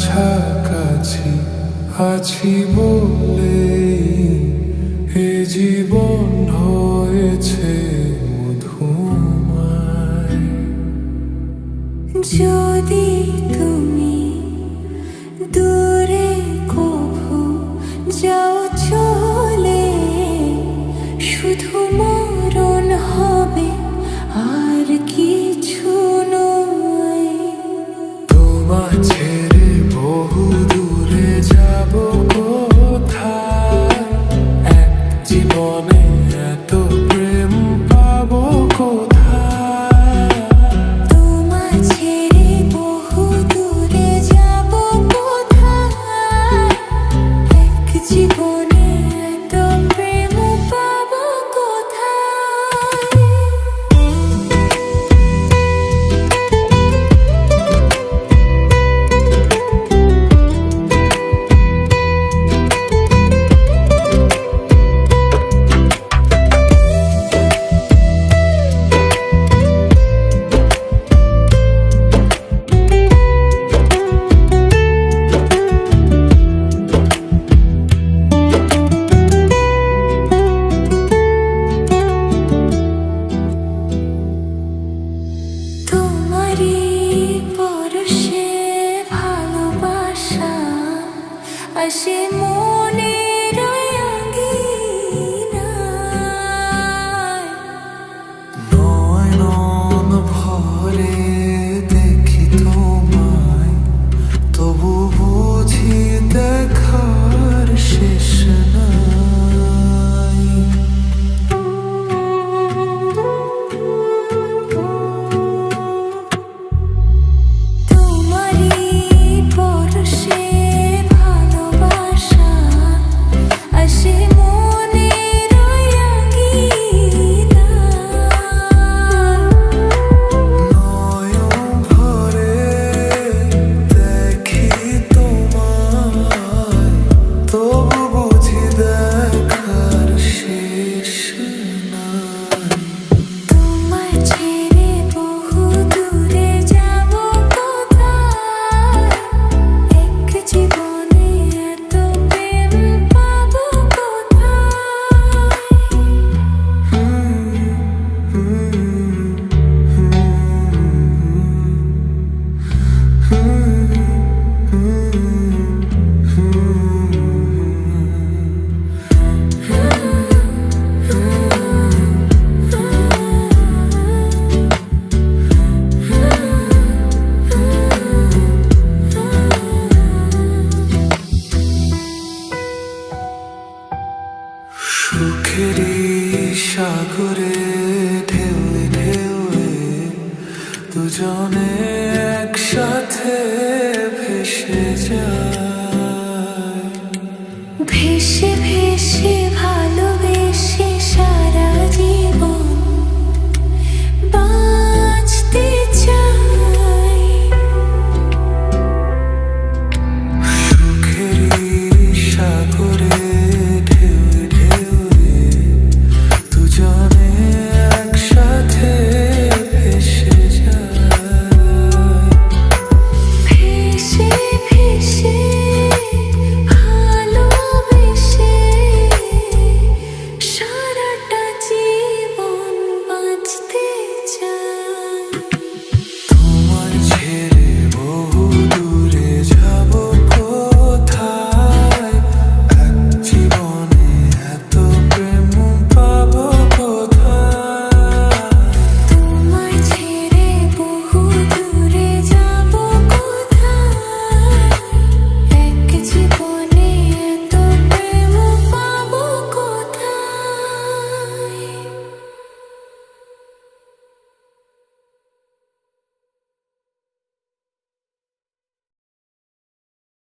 কাছাকাছি আছি বলে এ জীবন মনে এত el. সাগরে ঢেউ ঢেউ দুজনে একসাথে